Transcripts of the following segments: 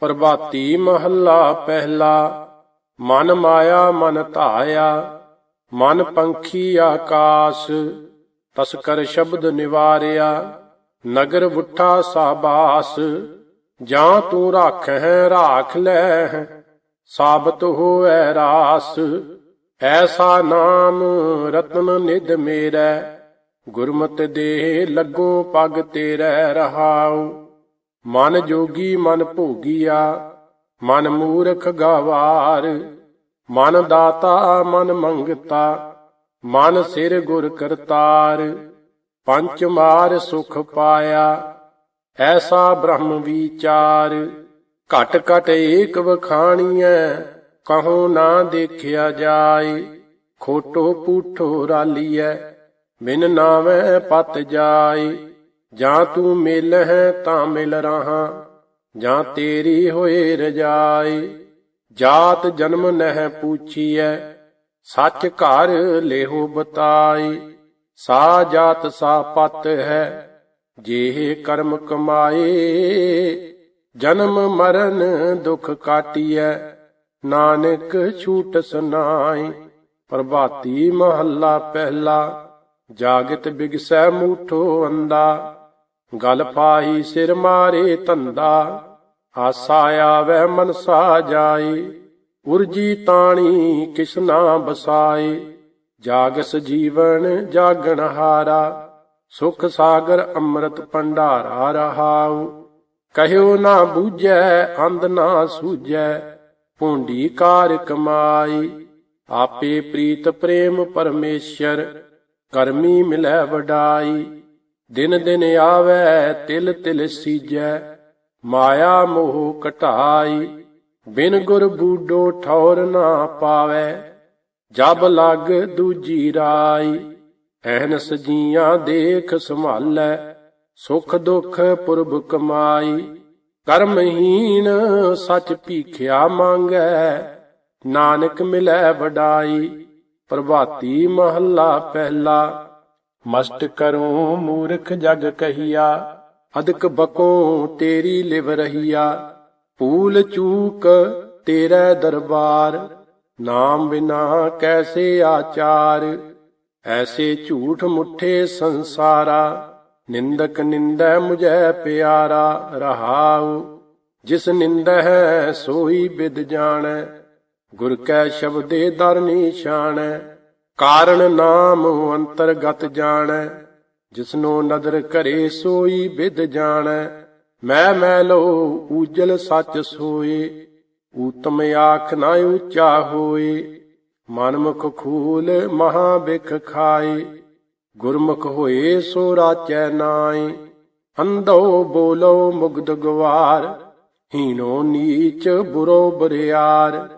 ਪ੍ਰਭਾਤੀ ਮਹੱਲਾ ਪਹਿਲਾ। ਮਨ ਮਾਇਆ ਮਨ ਧਾਇਆ, ਮਨ ਪੰਖੀ ਆਕਾਸ਼। ਤਸਕਰ ਸ਼ਬਦ ਨਿਵਾਰਿਆ, ਨਗਰ ਵੁੱਠਾ ਸਾਬਾਸ। ਜਾਂ ਤੂੰ ਰਾਖਹਿ, ਰਾਖ ਲੈ ਸਾਬਤ ਹੋਐ ਰਾਸ। ਐਸਾ ਨਾਮ ਰਤਨ ਨਿਧ ਮੇਰਾ, ਗੁਰਮਤਿ ਦੇ ਲੱਗੋ ਪਗ ਤੇਰੇ ਰਹਾਉ। ਮਨ ਜੋਗੀ ਮਨ ਭੋਗੀਆ, ਮਨ ਮੂਰਖ ਗਵਾਰ। ਮਨ ਦਾਤਾ ਮਨ ਮੰਗਤਾ, ਮਨ ਸਿਰ ਗੁਰ ਕਰਤਾਰ। ਪੰਚ ਮਾਰ ਸੁਖ ਪਾਇਆ, ਐਸਾ ਬ੍ਰਹਮ ਵਿਚਾਰ। ਘਟ ਘਟ ਏਕ ਵਖਾਣੀਐ, ਕਹੋ ਨਾ ਦੇਖਿਆ ਜਾਏ। ਖੋਟੋ ਪੂਠੋ ਰਾਲੀਐ, ਬਿਨ ਨਾਵੇਂ ਪਤ ਜਾਏ। ਜਾਂ ਤੂੰ ਮਿਲ ਹੈ ਤਾਂ ਮਿਲ ਰਹਾ, ਜਾਂ ਤੇਰੀ ਹੋਏ ਰਜਾਈ। ਜਾਤ ਜਨਮ ਨਹਿ ਪੂਛੀਐ, ਸੱਚ ਘਰ ਲੇਹੋ ਬਤਾਈ। ਸਾ ਜਾਤ ਸਾ ਪਤ ਹੈ ਜੇ ਕਰਮ ਕਮਾਏ। ਜਨਮ ਮਰਨ ਦੁਖ ਕਾਟੀਐ, ਨਾਨਕ ਛੂਟ ਸੁਨਾਈ। ਪ੍ਰਭਾਤੀ ਮਹੱਲਾ ਪਹਿਲਾ, ਜਾਗਤ ਬਿਗਸੈ ਮੂਠੋ ਅੰਦਾ ਗਲ ਪਾਹੀ ਸਿਰ ਮਾਰੇ ਧੰਦਾ, ਆਸਾ ਆਵੈ ਮਨਸਾ ਜਾਏ, ਉਰਜੀ ਤਾਣੀ ਕਿਸਨਾ ਬਸਾਏ, ਜਾਗਸ ਜੀਵਨ ਜਾਗਣ ਹਾਰਾ, ਸੁਖ ਸਾਗਰ ਅੰਮ੍ਰਿਤ ਭੰਡਾਰਾ ਰਹਾਉ, ਕਹਿਓ ਨਾ ਬੂਝੈ, ਅੰਧ ਨਾ ਸੂਝੈ, ਭੁੰਡੀ ਕਾਰ ਕਮਾਈ, ਆਪੇ ਪ੍ਰੀਤ ਪ੍ਰੇਮ ਪਰਮੇਸ਼ਰ, ਕਰਮੀ ਮਿਲੈ ਵਡਾਈ। ਦਿਨ ਦਿਨ ਆਵੈ, ਤਿਲ ਤਿਲ ਸੀਜੈ, ਮਾਇਆ ਮੋਹ ਘਟਾਈ ਬਿਨ ਗੁਰ ਬੂਡੋ ਠੌਰ ਨਾ ਪਾਵੈ, ਜਬ ਲੱਗ ਦੂਜੀ ਰਾਈ, ਐਨਸ ਜੀਆਂ ਦੇਖ ਸੰਭਾਲੈ, ਸੁਖ ਦੁਖ ਪੁਰਬ ਕਮਾਈ ਕਰਮਹੀਨ ਸਚ ਭੀਖਿਆ ਮੰਗੈ, ਨਾਨਕ ਮਿਲੈ ਵਡਾਈ, ਪ੍ਰਭਾਤੀ ਮਹੱਲਾ ਪਹਿਲਾ ਮਸਤ ਕਰੂੰ ਮੂਰਖ ਜਗ ਕਹੀਆ, ਅਦਕ ਬਕੋ ਤੇਰੀ ਲਿਵ ਰਹੀਆ। ਪੂਲ ਚੂਕ ਤੇਰਾ ਦਰਬਾਰ, ਨਾਮ ਬਿਨਾ ਕੈਸੇ ਆਚਾਰ। ਐਸੇ ਝੂਠ ਮੁੱਠੇ ਸੰਸਾਰਾ, ਨਿੰਦਕ ਨਿੰਦੈ ਮੁਝੈ ਪਿਆਰਾ, ਰਹਾਉ। ਜਿਸ ਨਿੰਦੈ ਸੋਈ ਬਿਦ ਜਾਣੈ, ਗੁਰ ਕੈ ਸ਼ਬਦੇ ਦਰ ਨਿਸ਼ਾਨੈ। ਕਾਰਨ ਨਾਮ ਅੰਤਰਗਤ ਜਾਣੈ, ਜਿਸਨੋ ਨਦਰ ਕਰੇ ਸੋਈ ਵਿਦ ਜਾਣੈ। ਮੈਂ ਮੈਲੋ ਊਜਲ ਸੱਚ ਸੋਏ, ਊਤਮ ਆਖ ਨਾ ਉੱਚਾ ਹੋਏ। ਮਨਮੁਖ ਖੂਲ ਮਹਾ ਬਿਖ ਖਾਏ, ਗੁਰਮੁਖ ਹੋਏ ਸੋ ਰਾਚੈ ਨਾਏ। ਅੰਧੋ ਬੋਲੋ ਮੁਗਧ ਗਵਾਰ ਹੀਨੋ ਨੀਚ ਬੁਰੋ ਬਰਿਆਰ।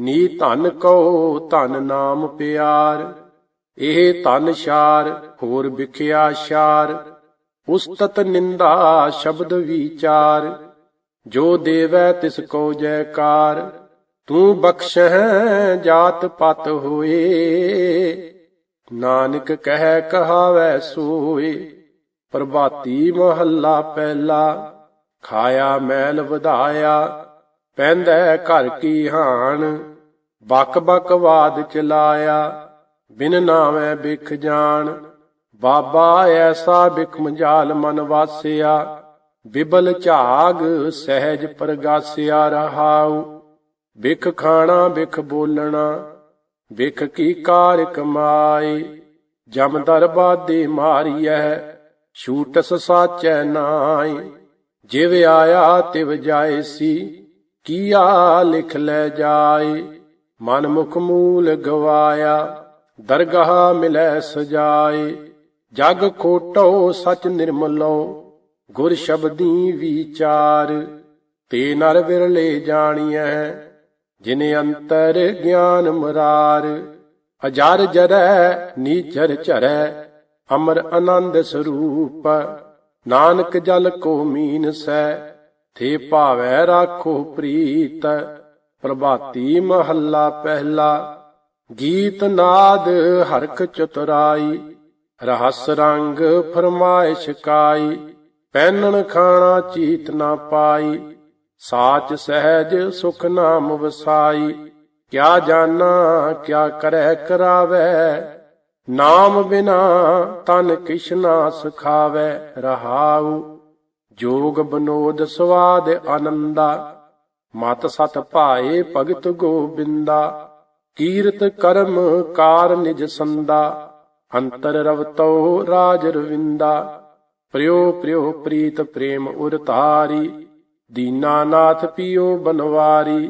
ਨੀ ਧਨ ਕਉ ਧਨ ਨਾਮ ਪਿਆਰ, ਇਹ ਧਨ ਸ਼ਾਰ ਹੋਰ ਵਿਖਿਆ ਸ਼ਾਰ ਉਸਤਤ ਨਿੰਦਾ ਸ਼ਬਦ ਵਿਚਾਰ, ਜੋ ਦੇਵੈ ਤਿਸ ਕੋ ਜੈਕਾਰ, ਤੂੰ ਬਖਸ਼ਹਿ ਜਾਤ ਪਤ ਹੋਏ, ਨਾਨਕ ਕਹਿ ਕਹਾਵੈ ਸੋਏ, ਪ੍ਰਭਾਤੀ ਮਹੱਲਾ ਪਹਿਲਾ, ਖਾਇਆ ਮੈਲ ਵਧਾਇਆ, ਪੈਂਦਾ ਘਰ ਕੀ ਹਾਨ ਬਕ ਬਕ ਵਾਦ ਚਲਾਇਆ ਬਿਨ ਨਾਵੇਂ ਬਿਖ ਜਾਣ। ਬਾਬਾ ਐਸਾ ਬਿਖ ਮੰਜਾਲ ਮਨ ਵਾਸਿਆ, ਬਿਬਲ ਝਾਗ ਸਹਿਜ ਪ੍ਰਗਾਸਿਆ ਰਹਾਉ। ਬਿਖ ਖਾਣਾ, ਬਿਖ ਬੋਲਣਾ, ਬਿਖ ਕੀ ਕਾਰ ਕਮਾਈ ਜਮ ਦਰਬਾਦੇ ਮਾਰੀਐ, ਛੂਟਸ ਸਾਚੈ ਨਾਈ ਜਿਵ ਆਇਆ ਤਿਵ ਜਾਏ ਸੀ, ਕੀਆ ਲਿਖ ਲੈ ਜਾਏ। ਮਨ ਮੁਖ ਮੂਲ ਗਵਾਇਆ, ਦਰਗਾਹ ਮਿਲੈ ਸਜਾਏ। ਜਗ ਖੋਟੋ ਸਚ ਨਿਰਮਲੋ, ਗੁਰ ਸ਼ਬਦੀ ਵਿਚਾਰ। ਤੇ ਨਰ ਵਿਰਲੇ ਜਾਣੀਐ, ਜਿਨੇ ਅੰਤਰ ਗਿਆਨ ਮਰਾਰ। ਅਜਰ ਜਰੈ, ਨੀਚਰ ਚਰੈ ਅਮਰ ਆਨੰਦ ਸਰੂਪ। ਨਾਨਕ ਜਲ ਕੋ ਮੀਨ ਸੈ, ਥੇ ਭਾਵੈ ਰਾਖੋ ਪ੍ਰੀਤ। ਪ੍ਰਭਾਤੀ ਮਹੱਲਾ ਪਹਿਲਾ, ਗੀਤ ਨਾਦ ਹਰਖ ਚਤੁਰਾਈ, ਰਹਸ ਰੰਗ ਫਰਮਾਇਸ਼ ਕਾਈ ਪੈਨਣ ਖਾਣਾ ਚੀਤ ਨਾ ਪਾਈ, ਸਾਚ ਸਹਿਜ ਸੁਖ ਨਾਮ ਵਸਾਈ, ਕਿਆ ਜਾਣਾ, ਕਿਆ ਕਰੈ ਕਰਾਵੈ, ਨਾਮ ਬਿਨਾ ਤਨ ਕਿਛਨਾ ਸੁਖਾਵੈ, ਰਹਾਉ, ਜੋਗ ਬਨੋਦ ਸਵਾਦ ਆਨੰਦਾ ਮਤ ਸਤ ਭਾਏ ਭਗਤ ਗੋਬਿੰਦਾ, ਕੀਰਤ ਕਰਮ ਕਾਰ ਨਿਜ ਸੰਦਾ, ਅੰਤਰ ਰਵਤੋ ਰਾਜ ਰਵਿੰਦਾ। ਪ੍ਰਿਓ ਪ੍ਰਿਓ ਪ੍ਰੀਤ ਪ੍ਰੇਮ ਉਰਤਾਰੀ ਦੀਨਾਨਾਥ ਪੀਓ ਬਨਵਾਰੀ।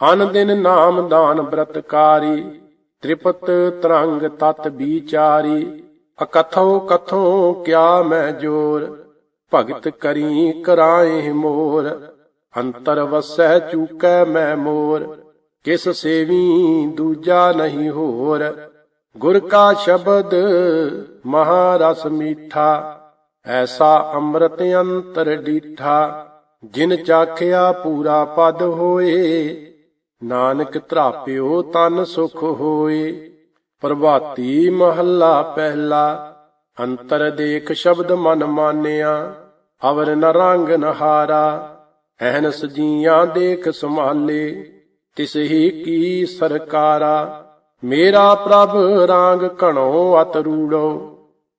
ਅਨ ਦਿਨ ਨਾਮ ਦਾਨ ਬ੍ਰਤਕਾਰੀ ਤ੍ਰਿਪਤ ਤਰੰਗ ਤਤ ਵਿਚਾਰੀ। ਅਕਥੋ, ਕਥੋ ਕਿਆ ਮੈਂ ਜੋਰ, ਭਗਤ ਕਰੀ ਕਰਾਏ ਮੋਰ। ਅੰਤਰ ਵਸੈ ਚੂਕੈ ਮੈਂ ਮੋਰ, ਕਿਸ ਸੇਵੀ ਦੂਜਾ ਨਹੀਂ ਹੋਰ। ਗੁਰ ਕਾ ਸ਼ਬਦ ਮਹਾਰਸ ਮੀਠਾ, ਐਸਾ ਅੰਮ੍ਰਿਤ ਅੰਤਰ ਡੀਠਾ। ਜਿਨ ਚਾਖਿਆ ਪੂਰਾ ਪਦ ਹੋਏ, ਨਾਨਕ ਧਰਾਪਿਓ ਤਨ ਸੁਖ ਹੋਏ। ਪ੍ਰਭਾਤੀ ਮਹੱਲਾ ਪਹਿਲਾ, ਅੰਤਰ ਦੇਖ ਸ਼ਬਦ ਮਨ ਮਾਨਿਆ, ਅਵਰ ਨ ਰੰਗ ਨਹਾਰਾ। ਐਨਸ ਜੀਆਂ ਦੇਖ ਸੰਭਾਲੇ ਤਿਸ ਹੀ ਕੀ ਸਰਕਾਰਾ, ਮੇਰਾ ਪ੍ਰਭ ਰਾਂਗ ਘਣੋ ਅਤਰੂੜੋ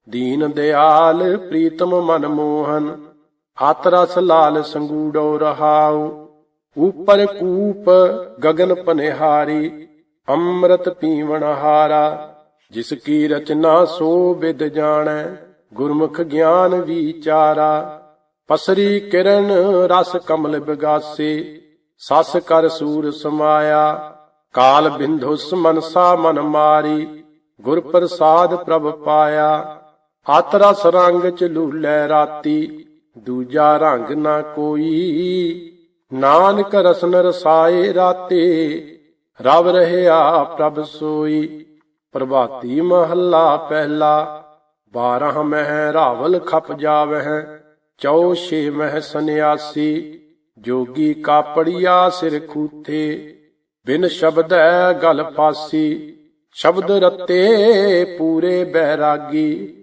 ਦੀਨ ਦਿਆਲ ਪ੍ਰੀਤਮ ਮਨ ਮੋਹਨ ਹਤ ਰਸ ਲਾਲ ਸੰਗੂੜੋ ਰਹਾਉ। ਉਪਰ ਕੂਪ ਗਗਨ ਪਨਿਹਾਰੀ, ਅੰਮ੍ਰਿਤ ਪੀਵਣ ਹਾਰਾ। ਜਿਸ ਕੀ ਰਚਨਾ ਸੋ ਵਿਦ ਜਾਣੈ, ਗੁਰਮੁਖ ਗਿਆਨ ਵਿਚਾਰਾ। ਪਸਰੀ ਕਿਰਨ ਰਸ ਕਮਲ ਬਿਗਾਸੇ, ਸਸ ਕਰ ਸੂਰ ਸਮਾਇਆ, ਕਾਲ ਬਿੰਧੁਸ ਮਨਸਾ ਮਨ ਮਾਰੀ, ਗੁਰ ਪ੍ਰਸਾਦ ਪ੍ਰਭ ਪਾਇਆ। ਅਤ ਰਸ ਰੰਗ ਚ ਲੂਲੇ ਰਾਤੀ, ਦੂਜਾ ਰੰਗ ਨਾ ਕੋਈ। ਨਾਨਕ ਰਸਨ ਰਸਾਏ ਰਾਤੇ, ਰਵ ਰਹਿਆ ਪ੍ਰਭ ਸੋਈ। ਪ੍ਰਭਾਤੀ ਮਹੱਲਾ ਪਹਿਲਾ, ਬਾਰਹ ਮਹਿ ਰਾਵਲ ਖਪ ਜਾਵਹਿ। ਚੌ ਛੇ ਮਹਿ ਸੰਿਆਸੀ ਜੋਗੀ ਕਾਪੜੀਆ ਸਿਰ ਖੂਥੇ, ਬਿਨ ਸ਼ਬਦ ਹੈ ਗਲ ਫਾਸੀ ਸ਼ਬਦ ਰਤੇ ਪੂਰੇ ਬਹਿਰਾਗੀ,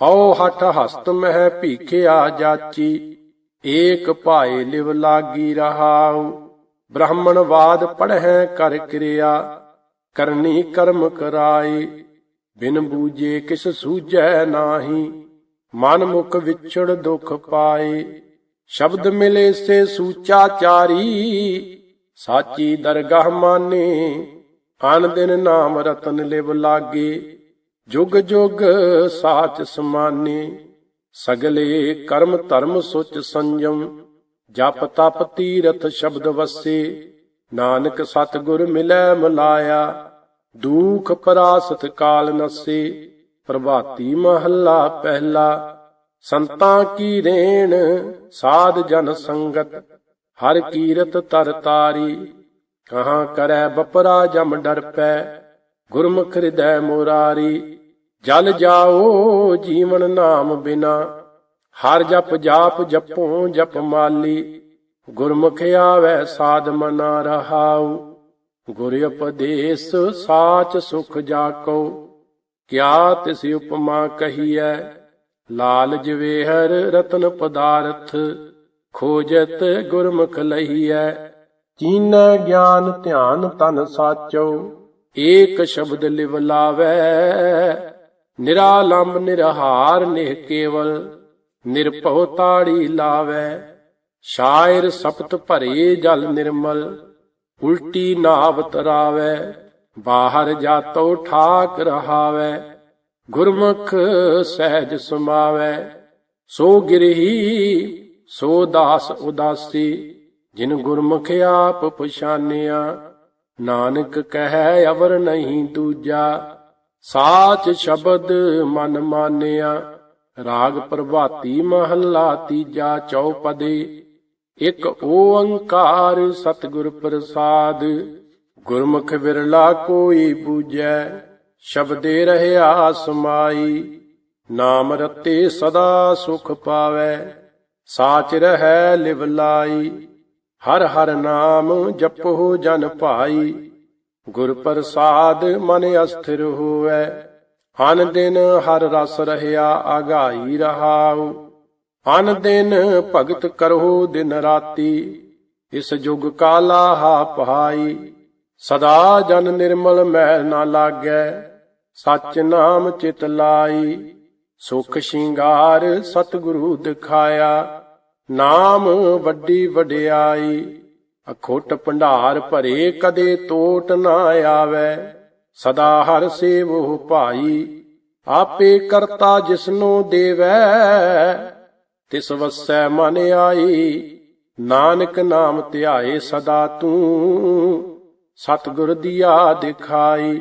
ਹਉ ਹਠ ਹਸਤ ਮਹਿ ਭੀਖਿਆ ਜਾਚੀ, ਏਕ ਭਾਏ ਲਿਵ ਲਾਗੀ ਰਹਾਉ ਬ੍ਰਾਹਮਣਵਾਦ ਪੜਹਿ ਕਰ ਕਿਰਿਆ, ਕਰਨੀ ਕਰਮ ਕਰਾਈ ਬਿਨ ਬੂਝੇ ਕਿਸ ਸੂਝੈ ਨਾਹੀ ਮਨ ਮੁਖ ਵਿਛੜ ਦੁਖ ਪਾਏ। ਸ਼ਬਦ ਮਿਲੇ ਸੇ ਸੂਚਾਚਾਰੀ ਸਾਚੀ ਦਰਗਾਹ ਮਾਨੇ। ਆਨ ਦਿਨ ਨਾਮ ਰਤਨ ਲਿਵ ਲਾਗੇ। ਜੁਗ ਜੁਗ ਸਾਚ ਸਮਾਨੇ। ਸਗਲੇ ਕਰਮ ਧਰਮ ਸੁਚ ਸੰਜਮ। ਜਪ ਤਪ ਤੀਰਥ ਸ਼ਬਦ ਵਸੇ। ਨਾਨਕ ਸਤਗੁਰ ਮਿਲੈ ਮਲਾਇਆ। ਦੂਖ ਪਰਾਸਤ ਕਾਲ ਨਸੇ। ਪ੍ਰਭਾਤੀ ਮਹੱਲਾ ਪਹਿਲਾ, ਸੰਤਾਂ ਕੀ ਰੇਣ, ਸਾਧ ਜਨ ਸੰਗਤ, ਹਰ ਕੀਰਤ ਤਰ ਤਾਰੀ, ਕਹਾ ਕਰੈ ਬਪਰਾ ਜਮ ਡਰ ਪੈ, ਗੁਰਮੁਖ ਹਿਰਦੈ ਮੁਰਾਰੀ, ਜਲ ਜਾਓ ਜੀਵਨ ਨਾਮ ਬਿਨਾ, ਹਰ ਜਪ ਜਾਪ ਜਪੋ ਜਪ ਮਾਲੀ, ਗੁਰਮੁਖ ਆਵੈ ਸਾਧ ਮਨਾ ਰਹਾਉ, ਗੁਰ ਉਪਦੇਸ਼ ਸਾਚ ਸੁਖ ਜਾਕੋ ਕਿਆ ਤਿਸ ਉਪਮਾ ਕਹੀਐ? ਲਾਲ ਜਵੇਹਰ ਰਤਨ ਪਦਾਰਥ, ਖੋਜਤ ਗੁਰਮੁਖ ਲਹੀਐ। ਚੀਨ ਗਿਆਨ ਧਿਆਨ ਤਨ ਸਾਚੋ, ਏਕ ਸ਼ਬਦ ਲਿਵ ਲਾਵੈ। ਨਿਰਾਲੰਬ ਨਿਰਹਾਰ ਨਿਹ ਕੇਵਲ, ਨਿਰਭਉ ਤਾੜੀ ਲਾਵੈ। ਸ਼ਾਇਰ ਸਪਤ ਭਰੇ ਜਲ ਨਿਰਮਲ, ਉਲਟੀ ਨਾਵ ਤਰਾਵੈ ਬਾਹਰ ਜਾਤੋ ਠਾਕ ਰਹਾਵੈ, ਗੁਰਮੁਖ ਸਹਿਜ ਸਮਾਵੈ। ਸੋ ਗਿਰਹੀ, ਸੋ ਦਾਸ ਉਦਾਸੀ, ਜਿਨ ਗੁਰਮੁਖ ਆਪ ਪਛਾਨਿਆ। ਨਾਨਕ ਕਹੈ, ਅਵਰ ਨਹੀਂ ਦੂਜਾ, ਸਾਚ ਸ਼ਬਦ ਮਨ ਮਾਨਿਆ। ਰਾਗ ਪ੍ਰਭਾਤੀ ਮਹੱਲਾ ਤੀਜਾ ਚੌਪਦੇ, ਇਕ ਓੰਕਾਰ ਸਤਿਗੁਰ ਪ੍ਰਸਾਦ। ਗੁਰਮੁਖ ਵਿਰਲਾ ਕੋਈ ਬੂਝੈ, ਸ਼ਬਦੇ ਰਹਿਆ ਸਮਾਈ ਨਾਮ ਰਤੇ ਸਦਾ ਸੁਖ ਪਾਵੈ, ਸਾਚ ਰਹੈ ਲਿਵ ਲਾਈ। ਹਰ ਹਰ ਨਾਮ ਜਪੋ ਜਨ ਭਾਈ। ਗੁਰ ਪ੍ਰਸਾਦ ਮਨ ਅਸਥਿਰ ਹੋਵੈ, ਅਨ ਦਿਨ ਹਰ ਰਸ ਰਹਿਆ ਆਗਾਈ ਰਹਾਉ। ਅਨ ਦਿਨ ਭਗਤ ਕਰੋ ਦਿਨ ਰਾਤੀ, ਇਸ ਜੁਗ ਕਾਲਾ ਹਾ ਪਹਾਈ ਸਦਾ ਜਨ ਨਿਰਮਲ ਮੈਲ ਨਾ ਲਾਗੈ, ਸਚ ਨਾਮ ਚਿਤ ਲਾਈ। ਸੁਖ ਸ਼ਿੰਗਾਰ ਸਤਿਗੁਰੂ ਦਿਖਾਇਆ, ਨਾਮ ਵੱਡੀ ਵਡਿਆਈ। ਅਖੋਟ ਭੰਡਾਰ ਭਰੇ ਕਦੇ ਤੋਟ ਨਾ ਆਵੇ, ਸਦਾ ਹਰ ਸੇਵੋ ਭਾਈ। ਆਪੇ ਕਰਤਾ ਜਿਸਨੂੰ ਦੇਵੈ, ਤਿਸ ਵਸੈ ਮਨ ਆਈ। ਨਾਨਕ ਨਾਮ ਧਿਆਏ ਸਦਾ ਤੂੰ। ਸਤਿਗੁਰ ਦੀਆ ਦਿਖਾਈ।